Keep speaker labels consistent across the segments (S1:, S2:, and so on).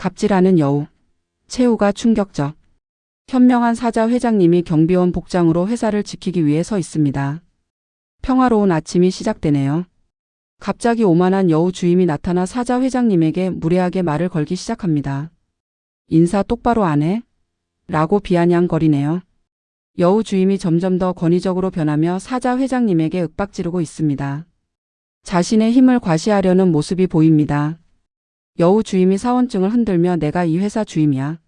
S1: 갑질하는 여우. 최후가 충격적. 현명한 사자 회장님이 경비원 복장으로 회사를 지키기 위해 서 있습니다. 평화로운 아침이 시작되네요. 갑자기 오만한 여우 주임이 나타나 사자 회장님에게 무례하게 말을 걸기 시작합니다. 인사 똑바로 안 해? 라고 비아냥거리네요. 여우 주임이 점점 더 권위적으로 변하며 사자 회장님에게 윽박지르고 있습니다. 자신의 힘을 과시하려는 모습이 보입니다. 여우 주임이 사원증을 흔들며 내가 이 회사 주임이야.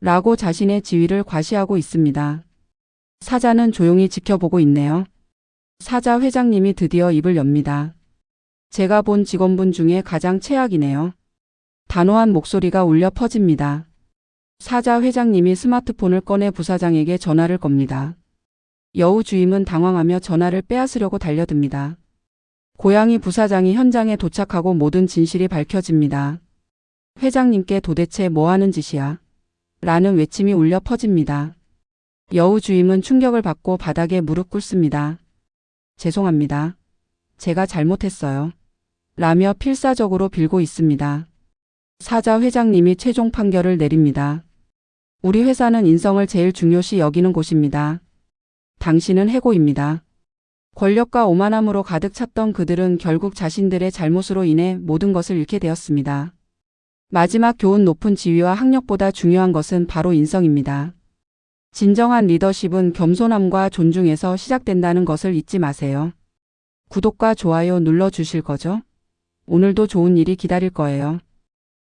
S1: 라고 자신의 지위를 과시하고 있습니다. 사자는 조용히 지켜보고 있네요. 사자 회장님이 드디어 입을 엽니다. 제가 본 직원분 중에 가장 최악이네요. 단호한 목소리가 울려 퍼집니다. 사자 회장님이 스마트폰을 꺼내 부사장에게 전화를 겁니다. 여우 주임은 당황하며 전화를 빼앗으려고 달려듭니다. 고양이 부사장이 현장에 도착하고 모든 진실이 밝혀집니다. 회장님께 도대체 뭐 하는 짓이야? 라는 외침이 울려 퍼집니다. 여우 주임은 충격을 받고 바닥에 무릎 꿇습니다. 죄송합니다. 제가 잘못했어요. 라며 필사적으로 빌고 있습니다. 사자 회장님이 최종 판결을 내립니다. 우리 회사는 인성을 제일 중요시 여기는 곳입니다. 당신은 해고입니다. 권력과 오만함으로 가득 찼던 그들은 결국 자신들의 잘못으로 인해 모든 것을 잃게 되었습니다. 마지막 교훈 높은 지위와 학력보다 중요한 것은 바로 인성입니다. 진정한 리더십은 겸손함과 존중에서 시작된다는 것을 잊지 마세요. 구독과 좋아요 눌러 주실 거죠? 오늘도 좋은 일이 기다릴 거예요.